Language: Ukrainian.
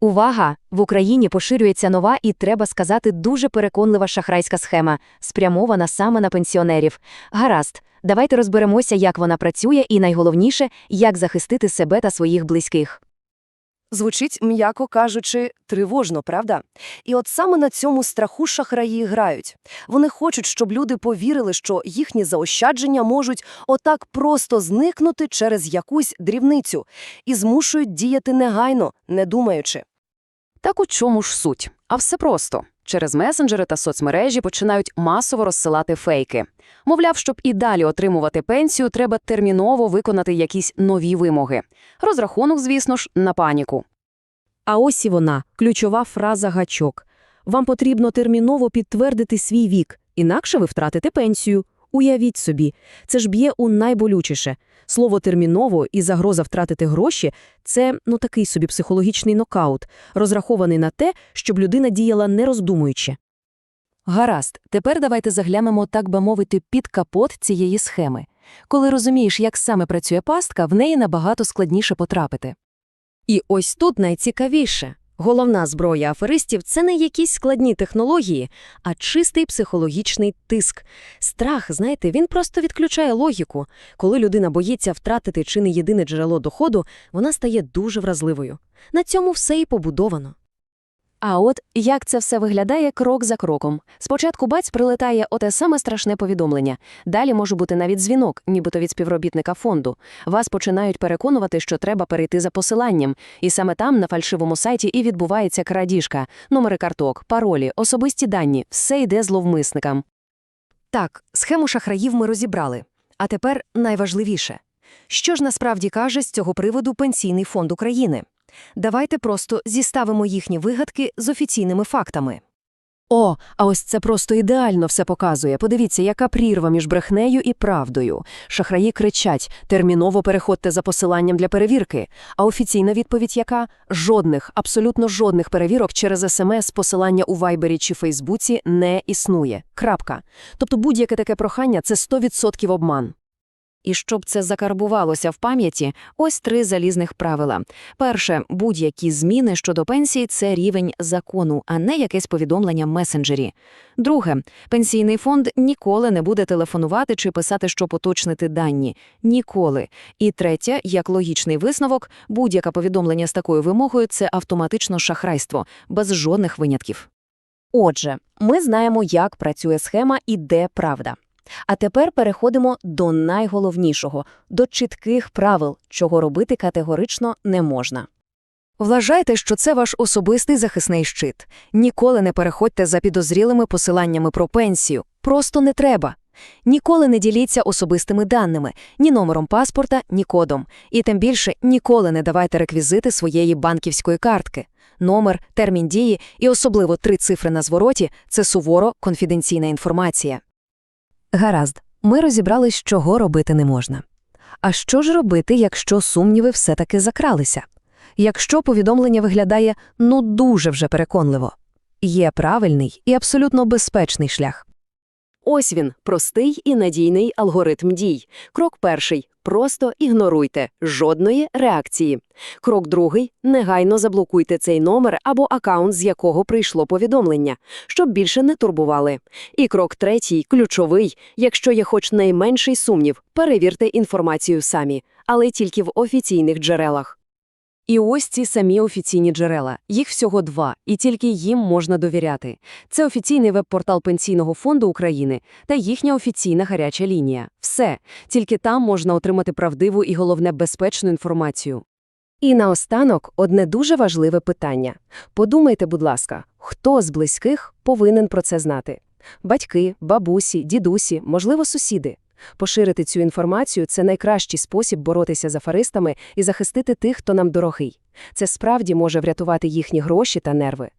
Увага! В Україні поширюється нова і, треба сказати, дуже переконлива шахрайська схема, спрямована саме на пенсіонерів. Гаразд, давайте розберемося, як вона працює і, найголовніше, як захистити себе та своїх близьких. Звучить, м'яко кажучи, тривожно, правда? І от саме на цьому страху шахраї грають. Вони хочуть, щоб люди повірили, що їхні заощадження можуть отак просто зникнути через якусь дрібницю і змушують діяти негайно, не думаючи. Так у чому ж суть? А все просто. Через месенджери та соцмережі починають масово розсилати фейки. Мовляв, щоб і далі отримувати пенсію, треба терміново виконати якісь нові вимоги. Розрахунок, звісно ж, на паніку. А ось і вона, ключова фраза гачок. Вам потрібно терміново підтвердити свій вік, інакше ви втратите пенсію. Уявіть собі, це ж б'є у найболючіше. Слово терміново і загроза втратити гроші це ну такий собі психологічний нокаут, розрахований на те, щоб людина діяла не роздумуючи. Гаразд, тепер давайте заглянемо, так би мовити, під капот цієї схеми. Коли розумієш, як саме працює пастка, в неї набагато складніше потрапити. І ось тут найцікавіше. Головна зброя аферистів – це не якісь складні технології, а чистий психологічний тиск. Страх, знаєте, він просто відключає логіку. Коли людина боїться втратити чи не єдине джерело доходу, вона стає дуже вразливою. На цьому все і побудовано. А от як це все виглядає крок за кроком. Спочатку баць прилетає оте саме страшне повідомлення. Далі може бути навіть дзвінок, нібито від співробітника фонду. Вас починають переконувати, що треба перейти за посиланням. І саме там, на фальшивому сайті, і відбувається крадіжка. Номери карток, паролі, особисті дані – все йде зловмисникам. Так, схему шахраїв ми розібрали. А тепер найважливіше. Що ж насправді каже з цього приводу Пенсійний фонд України? Давайте просто зіставимо їхні вигадки з офіційними фактами. О, а ось це просто ідеально все показує. Подивіться, яка прірва між брехнею і правдою. Шахраї кричать «терміново переходьте за посиланням для перевірки». А офіційна відповідь яка? Жодних, абсолютно жодних перевірок через СМС, посилання у Вайбері чи Фейсбуці не існує. Крапка. Тобто будь-яке таке прохання – це 100% обман. І щоб це закарбувалося в пам'яті, ось три залізних правила. Перше, будь-які зміни щодо пенсії – це рівень закону, а не якесь повідомлення месенджері. Друге, пенсійний фонд ніколи не буде телефонувати чи писати, щоб уточнити дані. Ніколи. І третє, як логічний висновок, будь-яке повідомлення з такою вимогою – це автоматично шахрайство, без жодних винятків. Отже, ми знаємо, як працює схема і де правда. А тепер переходимо до найголовнішого – до чітких правил, чого робити категорично не можна. Вважайте, що це ваш особистий захисний щит. Ніколи не переходьте за підозрілими посиланнями про пенсію. Просто не треба. Ніколи не діліться особистими даними, ні номером паспорта, ні кодом. І тим більше ніколи не давайте реквізити своєї банківської картки. Номер, термін дії і особливо три цифри на звороті – це суворо конфіденційна інформація. Гаразд, ми розібрались, чого робити не можна. А що ж робити, якщо сумніви все-таки закралися? Якщо повідомлення виглядає ну дуже вже переконливо? Є правильний і абсолютно безпечний шлях. Ось він, простий і надійний алгоритм дій. Крок перший – просто ігноруйте, жодної реакції. Крок другий – негайно заблокуйте цей номер або акаунт, з якого прийшло повідомлення, щоб більше не турбували. І крок третій – ключовий, якщо є хоч найменший сумнів, перевірте інформацію самі, але тільки в офіційних джерелах. І ось ці самі офіційні джерела. Їх всього два, і тільки їм можна довіряти. Це офіційний веб-портал Пенсійного фонду України та їхня офіційна гаряча лінія. Все. Тільки там можна отримати правдиву і, головне, безпечну інформацію. І наостанок одне дуже важливе питання. Подумайте, будь ласка, хто з близьких повинен про це знати? Батьки, бабусі, дідусі, можливо, сусіди. Поширити цю інформацію – це найкращий спосіб боротися з афаристами і захистити тих, хто нам дорогий. Це справді може врятувати їхні гроші та нерви.